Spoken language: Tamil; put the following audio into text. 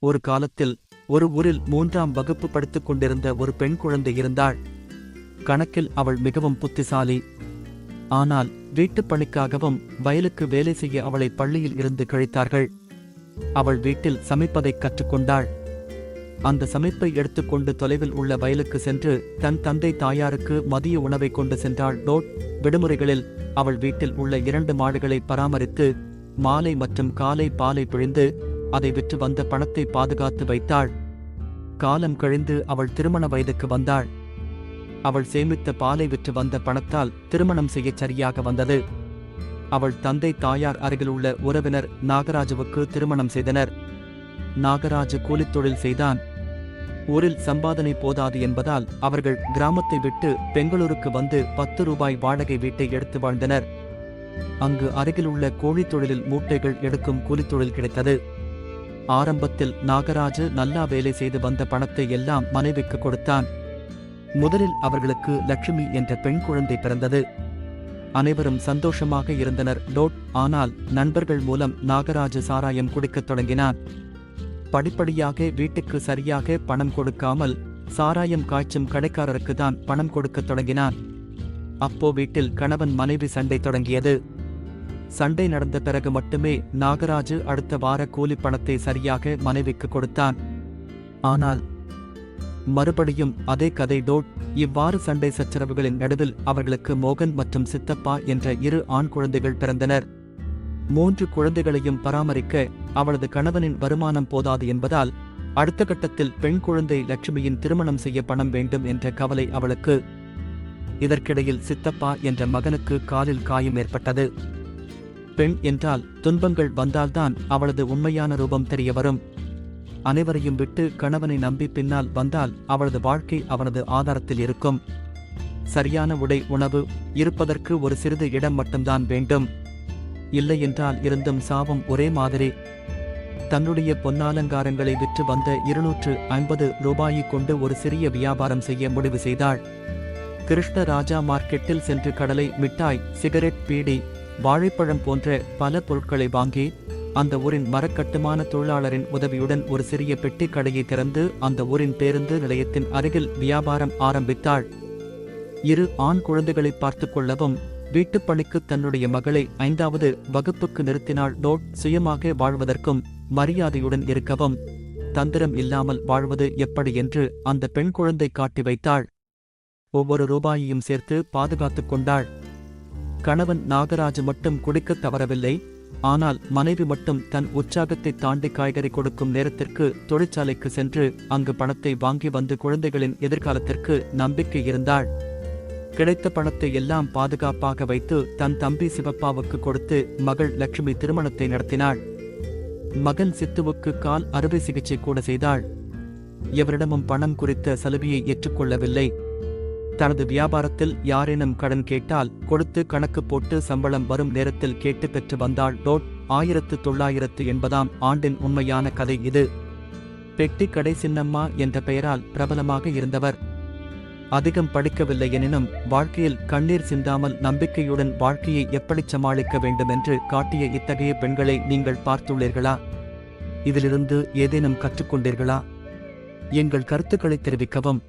ஒரு காலத்தில் ஒரு ஊரில் மூன்றாம் வகுப்பு படித்துக் கொண்டிருந்த ஒரு பெண் குழந்தை இருந்தாள். கணக்கில் அவள் மிகவும் புத்திசாலி. ஆனால் வீட்டுப் பணிக்காகவும் வயலுக்கு வேலை செய்ய அவளை பள்ளியில் இருந்து கழித்தார்கள். அவள் வீட்டில் சமைப்பதைக் கற்றுக்கொண்டாள். அந்த சமைப்பை எடுத்துக்கொண்டு தொலைவில் உள்ள வயலுக்கு சென்று தன் தந்தை தாயாருக்கு மதிய உணவை கொண்டு சென்றாள். டோட் விடுமுறைகளில் அவள் வீட்டில் உள்ள இரண்டு மாடுகளை பராமரித்து மாலை மற்றும் காலை பாலை பிழிந்து அதை விற்று வந்த பணத்தை பாதுகாத்து வைத்தாள். காலம் கழிந்து அவள் திருமண வயதுக்கு வந்தாள். அவள் சேமித்த பாலை விற்று வந்த பணத்தால் திருமணம் செய்யச் சரியாக வந்தது. அவள் தந்தை தாயார் அருகில் உள்ள உறவினர் நாகராஜுவுக்கு திருமணம் செய்தனர். நாகராஜு கூலித்தொழில் செய்தான். ஊரில் சம்பாதனை போதாது என்பதால் அவர்கள் கிராமத்தை விட்டு பெங்களூருக்கு வந்து பத்து ரூபாய் வாடகை வீட்டை எடுத்து வாழ்ந்தனர். அங்கு அருகிலுள்ள கோழித் தொழிலில் மூட்டைகள் எடுக்கும் கூலித்தொழில் கிடைத்தது. ஆரம்பத்தில் நாகராஜு நல்லா வேலை செய்து வந்த பணத்தை எல்லாம் மனைவிக்கு கொடுத்தான். முதலில் அவர்களுக்கு லட்சுமி என்ற பெண் குழந்தை பிறந்தது. அனைவரும் சந்தோஷமாக இருந்தனர். டோட் ஆனால் நண்பர்கள் மூலம் நாகராஜு சாராயம் குடிக்கத் தொடங்கினான் படிப்படியாக வீட்டுக்கு சரியாக பணம் கொடுக்காமல் சாராயம் காய்ச்சும் கடைக்காரருக்கு தான் பணம் கொடுக்கத் தொடங்கினான் அப்போ வீட்டில் கணவன் மனைவி சண்டை தொடங்கியது. சண்டை நடந்த பிறகு மட்டுமே நாகராஜு அடுத்த வார கூலி பணத்தை சரியாக மனைவிக்கு கொடுத்தான். ஆனால் மறுபடியும் அதே கதை டோட் இவ்வாறு சண்டை சச்சரவுகளின் நடுவில் அவர்களுக்கு மோகன் மற்றும் சித்தப்பா என்ற இரு ஆண் குழந்தைகள் பிறந்தனர். மூன்று குழந்தைகளையும் பராமரிக்க அவளது கணவனின் வருமானம் போதாது என்பதால் அடுத்த கட்டத்தில் பெண் குழந்தை லட்சுமியின் திருமணம் செய்ய பணம் வேண்டும் என்ற கவலை அவளுக்கு. இதற்கிடையில் சித்தப்பா என்ற மகனுக்கு காலில் காயம் ஏற்பட்டது. பெண் என்றால் துன்பங்கள் வந்தால்தான் அவளது உண்மையான ரூபம் தெரிய வரும். அனைவரையும் விட்டு கணவனை நம்பி பின்னால் வந்தால் அவளது வாழ்க்கை அவனது ஆதாரத்தில் இருக்கும். சரியான உடை உணவு இருப்பதற்கு ஒரு சிறிது இடம் மட்டும்தான் வேண்டும். இல்லையென்றால் இருந்தும் சாபம் ஒரே மாதிரி. தன்னுடைய பொன்னாலங்காரங்களை விற்று வந்த இருநூற்று ஐம்பது ரூபாயை கொண்டு ஒரு சிறிய வியாபாரம் செய்ய முடிவு செய்தாள். கிருஷ்ணராஜா மார்க்கெட்டில் சென்று கடலை மிட்டாய் சிகரெட் பீடி வாழைப்பழம் போன்ற பல பொருட்களை வாங்கி அந்த ஊரின் மரக்கட்டுமான தொழிலாளரின் உதவியுடன் ஒரு சிறிய பெட்டி கடையை திறந்து அந்த ஊரின் பேருந்து நிலையத்தின் அருகில் வியாபாரம் ஆரம்பித்தாள். இரு ஆண் குழந்தைகளை பார்த்துக் கொள்ளவும் வீட்டுப் பணிக்கு தன்னுடைய மகளை ஐந்தாவது வகுப்புக்கு நிறுத்தினாள் டோட் சுயமாக வாழ்வதற்கும் மரியாதையுடன் இருக்கவும். தந்திரம் இல்லாமல் வாழ்வது எப்படி என்று அந்த பெண் குழந்தை காட்டி வைத்தாள். ஒவ்வொரு ரூபாயையும் சேர்த்து பாதுகாத்துக் கொண்டாள். கணவன் நாகராஜ் மட்டும் குடிக்க தவறவில்லை. ஆனால் மனைவி மட்டும் தன் உற்சாகத்தை தாண்டி காய்கறி கொடுக்கும் நேரத்திற்கு தொழிற்சாலைக்கு சென்று அங்கு பணத்தை வாங்கி வந்து குழந்தைகளின் எதிர்காலத்திற்கு நம்பிக்கை இருந்தாள். கிடைத்த பணத்தை எல்லாம் பாதுகாப்பாக வைத்து தன் தம்பி சிவப்பாவுக்கு கொடுத்து மகள் லட்சுமி திருமணத்தை நடத்தினாள். மகன் சித்துவுக்கு கால் அறுவை சிகிச்சை கூட செய்தாள். எவரிடமும் பணம் குறித்த சலுகையை ஏற்றுக்கொள்ளவில்லை. தனது வியாபாரத்தில் யாரேனும் கடன் கேட்டால் கொடுத்து கணக்கு போட்டு சம்பளம் வரும் நேரத்தில் கேட்டு பெற்று வந்தாள். டோட் ஆயிரத்து தொள்ளாயிரத்து எண்பதாம் ஆண்டின் உண்மையான கதை இது. பெட்டி கடை சின்னம்மா என்ற பெயரால் பிரபலமாக இருந்தவர். அதிகம் படிக்கவில்லை எனினும் வாழ்க்கையில் கண்ணீர் சிந்தாமல் நம்பிக்கையுடன் வாழ்க்கையை எப்படி சமாளிக்க வேண்டுமென்று காட்டிய இத்தகைய பெண்களை நீங்கள் பார்த்துள்ளீர்களா? இதிலிருந்து ஏதேனும் கற்றுக்கொண்டீர்களா? எங்கள் கருத்துக்களை தெரிவிக்கவும்.